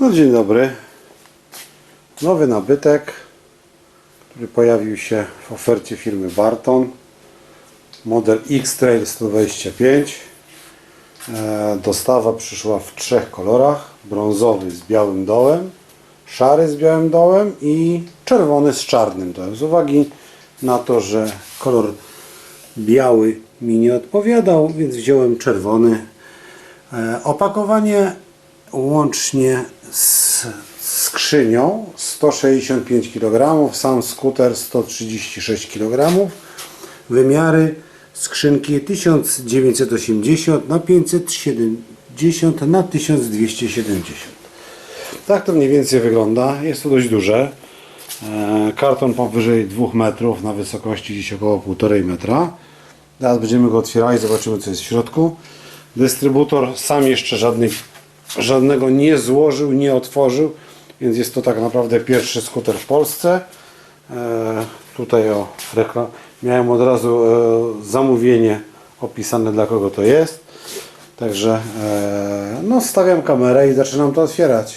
No dzień dobry. Nowy nabytek, który pojawił się w ofercie firmy Barton. Model X-Trail 125. E, Dostawa przyszła w trzech kolorach. Brązowy z białym dołem, szary z białym dołem i czerwony z czarnym dołem. Z uwagi na to, że kolor biały mi nie odpowiadał, więc wziąłem czerwony. E, Opakowanie łącznie z skrzynią 165 kg, sam skuter 136 kg. Wymiary skrzynki 1980 na 570 na 1270. Tak to mniej więcej wygląda. Jest to dość duże. E, Karton powyżej 2 metrów na wysokości gdzieś około 1,5 metra. Teraz będziemy go otwierali, zobaczymy co jest w środku. Dystrybutor sam jeszcze żadnych, żadnego nie złożył, nie otworzył, więc jest to tak naprawdę pierwszy skuter w Polsce. E, tutaj o reklam, miałem od razu e, zamówienie opisane dla kogo to jest. Także e, no stawiam kamerę i zaczynam to otwierać.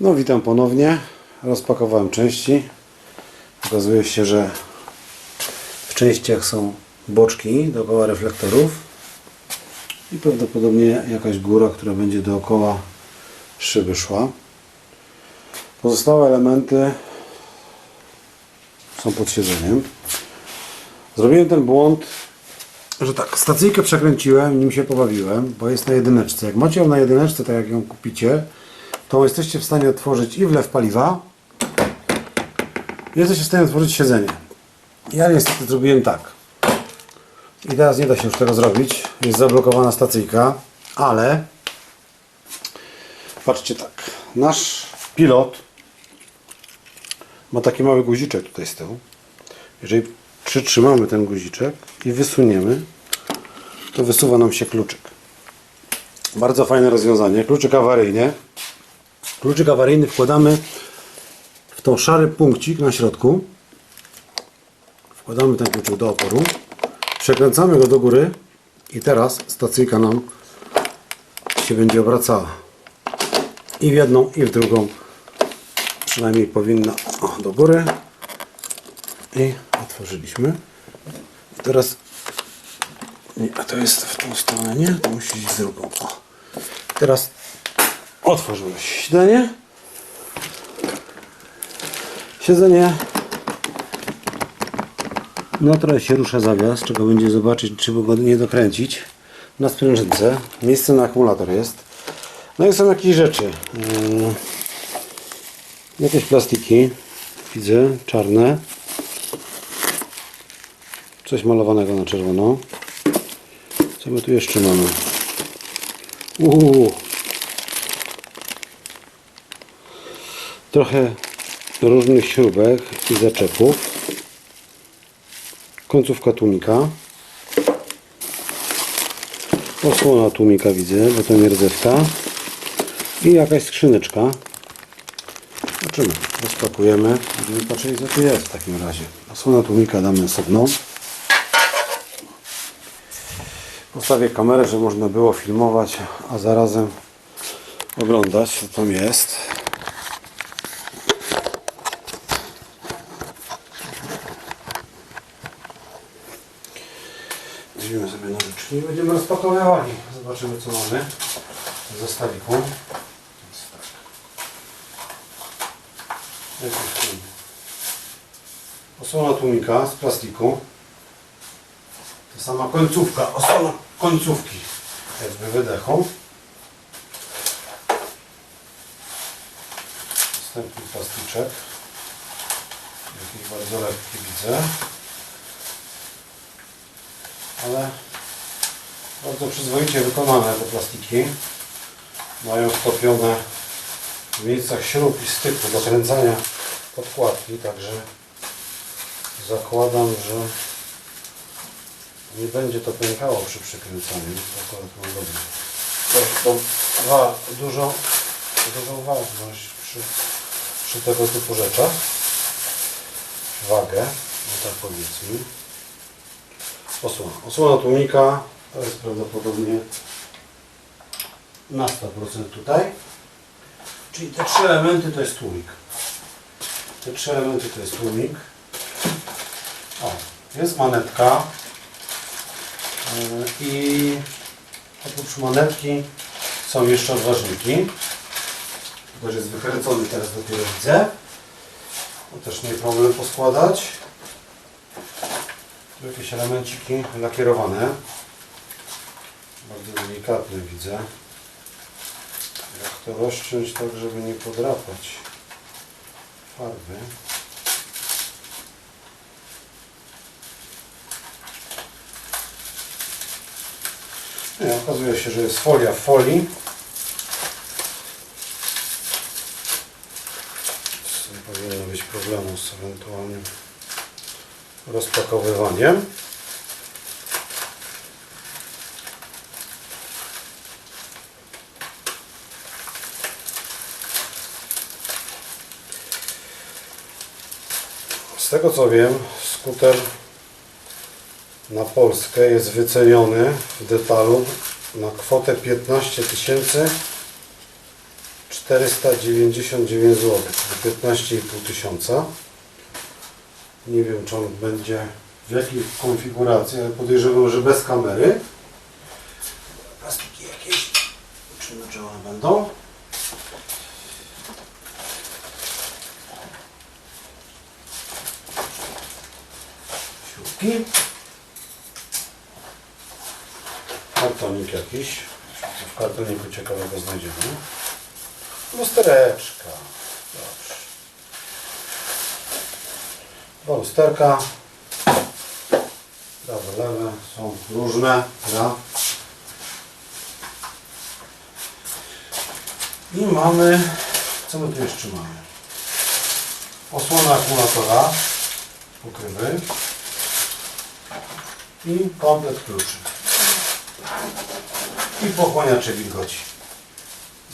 No witam ponownie. Rozpakowałem części. Okazuje się, że w częściach są boczki dookoła reflektorów i prawdopodobnie jakaś góra, która będzie dookoła szyby szła. Pozostałe elementy są pod siedzeniem. Zrobiłem ten błąd, że tak, stacyjkę przekręciłem, nim się pobawiłem, bo jest na jedyneczce. Jak macie ją na jedyneczce, tak jak ją kupicie, to jesteście w stanie otworzyć i wlew paliwa, i jesteście w stanie otworzyć siedzenie. Ja niestety zrobiłem tak. I teraz nie da się już tego zrobić. Jest zablokowana stacyjka, ale patrzcie tak. Nasz pilot ma taki mały guziczek tutaj z tyłu. Jeżeli przytrzymamy ten guziczek i wysuniemy, to wysuwa nam się kluczyk. Bardzo fajne rozwiązanie. Kluczyk awaryjny. Kluczyk awaryjny wkładamy w tą szary punkcik na środku. Wkładamy ten kluczyk do oporu. Przekręcamy go do góry i teraz stacyjka nam się będzie obracała. I w jedną, i w drugą. Przynajmniej powinna o, do góry. I otworzyliśmy. I teraz nie, a to jest w tą stronę, nie? To musi iść w drugą. O. Teraz otworzymy siedzenie. Siedzenie. No trochę się rusza zawias, czego będzie zobaczyć, czy wygodnie dokręcić. Na sprężynce. Miejsce na akumulator jest. No i są jakieś rzeczy. Yy, jakieś plastiki. Widzę, czarne. Coś malowanego na czerwono. Co my tu jeszcze mamy? Uuu. Trochę różnych śrubek i zaczepów. Końcówka tłumika. Osłona tłumika widzę, bo to nie rdzewka. I jakaś skrzyneczka. Zobaczymy. Rozpakujemy. Będziemy patrzeć co tu jest w takim razie. Osłona tłumika damy osobną. Postawię kamerę, żeby można było filmować, a zarazem oglądać co tam jest. Weźmiemy sobie nożyczki i będziemy rozpakowywali. Zobaczymy co mamy w zestawiku. Osłona tłumika z plastiku. Ta sama końcówka, osłona końcówki jakby wydechu. Następny plastyczek. Jakiś bardzo lekki widzę. Ale bardzo przyzwoicie wykonane te plastiki. Mają wtopione w miejscach śrub i styku do kręcenia podkładki, także zakładam, że nie będzie to pękało przy przykręcaniu. Akurat mam dobrze. To, to wa, dużo, dużą ważność przy, przy tego typu rzeczach. Wagę, no tak powiedzmy. Osłona. Osłona tłumika to jest prawdopodobnie na 100% tutaj. Czyli te trzy elementy to jest tłumik. Te trzy elementy to jest tłumik. O, jest manetka. Yy, I oprócz manetki są jeszcze odważniki. Też jest wykręcony teraz dopiero widzę. To też nie problem poskładać. Jakieś elemenciki lakierowane. Bardzo delikatne widzę. Jak to rozciąć tak, żeby nie podrapać farby. Okazuje się, że jest folia w folii. Nie powinno być problemu z ewentualnym rozpakowywaniem. Z tego co wiem, skuter na Polskę jest wyceniony w detalu na kwotę 15 tysięcy 499 zł, czyli 15,5 tysiąca. Nie wiem, czy on będzie w jakiej konfiguracji, ale podejrzewam, że bez kamery. Plastiki jakieś. Czy one będą. Śrubki. Kartonik jakiś. W kartoniku ciekawego znajdziemy. Lustereczka. Dobrze. Dwa lusterka. Prawe, lewe. Są różne. Ja. I mamy... Co my tu jeszcze mamy? Osłona akumulatora. Pokrywy. I komplet kluczy. I pochłaniacze wilgoci.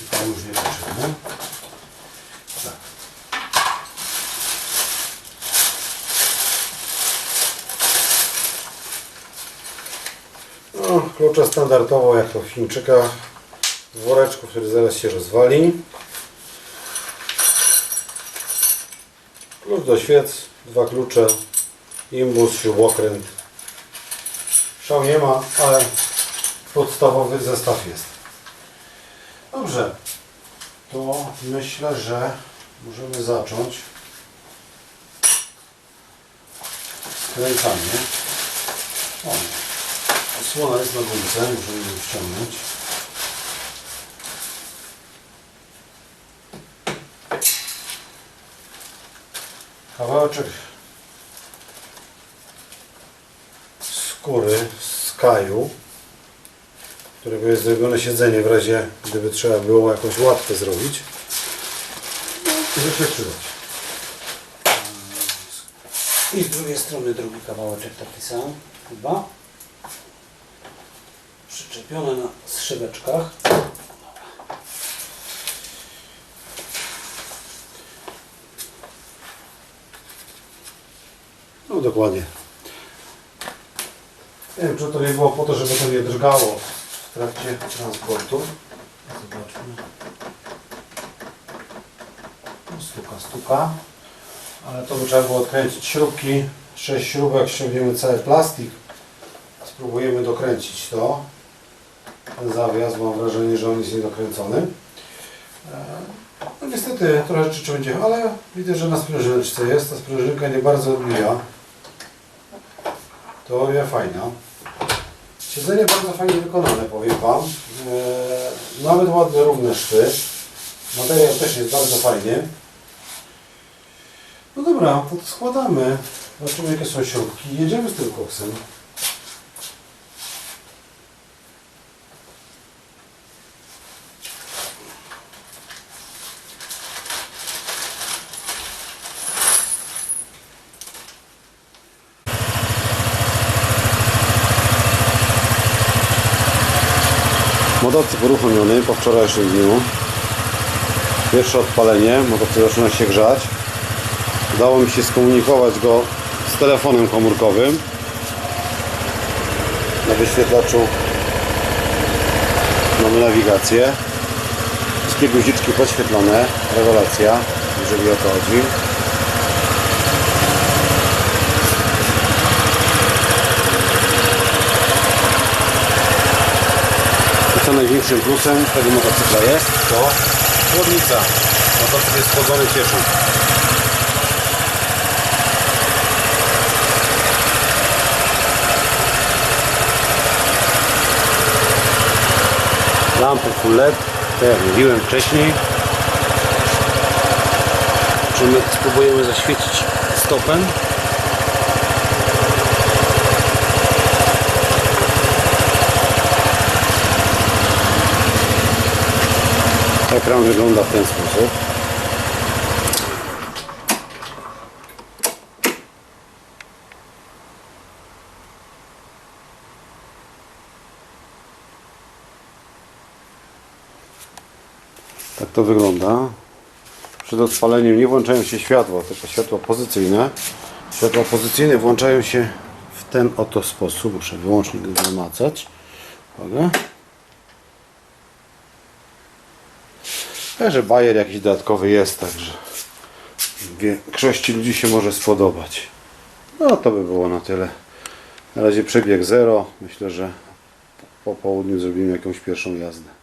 I tam już nie potrzebne. Tak. No, klucze standardowo jak to w Chińczykach. W woreczku, który zaraz się rozwali. Klucz do świec, dwa klucze, imbus, śrubokręt. Szał nie ma, ale podstawowy zestaw jest. Dobrze, to myślę, że możemy zacząć skręcanie. O, osłona jest na gumce, możemy ją ściągnąć. Kawałeczek skóry z kaju którego jest zrobione siedzenie w razie gdyby trzeba było jakąś łatkę zrobić. Przydać. I z drugiej strony drugi kawałeczek taki sam, chyba. Przyczepione na szybeczkach. No dokładnie. Nie wiem, czy to nie było po to, żeby to nie drgało w trakcie transportu. Zobaczmy. No, Stuka, stuka. Ale to by trzeba było odkręcić śrubki. 6 śrubek, ściągniemy cały plastik. Spróbujemy dokręcić to. Ten zawias, mam wrażenie, że on jest niedokręcony. E, No niestety trochę rzeczy będzie, ale widzę, że na sprężyneczce jest. Ta sprężynka nie bardzo odbija. Teoria fajna. Siedzenie bardzo fajnie wykonane, powiem Wam. Eee, nawet ładne, równe szwy. Materiał też jest bardzo fajnie. No dobra, to składamy. Zobaczymy jakie są śrubki. Jedziemy z tym koksem. Motocykl uruchomiony po wczorajszym dniu. Pierwsze odpalenie, motocykl zaczyna się grzać. Udało mi się skomunikować go z telefonem komórkowym. Na wyświetlaczu mamy nawigację. Wszystkie guziczki podświetlone. Rewelacja, jeżeli o to chodzi. Największym plusem tego motocykla jest, to chłodnica. Motocykl jest chłodzony cieczą. Lampy full LED, tak jak mówiłem wcześniej. Czy my spróbujemy zaświecić stopem? Ekran wygląda w ten sposób. Tak to wygląda. Przed odpaleniem nie włączają się światła, tylko światła pozycyjne. Światła pozycyjne włączają się w ten oto sposób. Muszę wyłącznik zamacać. Uwaga. Że bajer jakiś dodatkowy jest, także większości ludzi się może spodobać. No to by było na tyle. Na razie przebieg zero. Myślę, że po południu zrobimy jakąś pierwszą jazdę.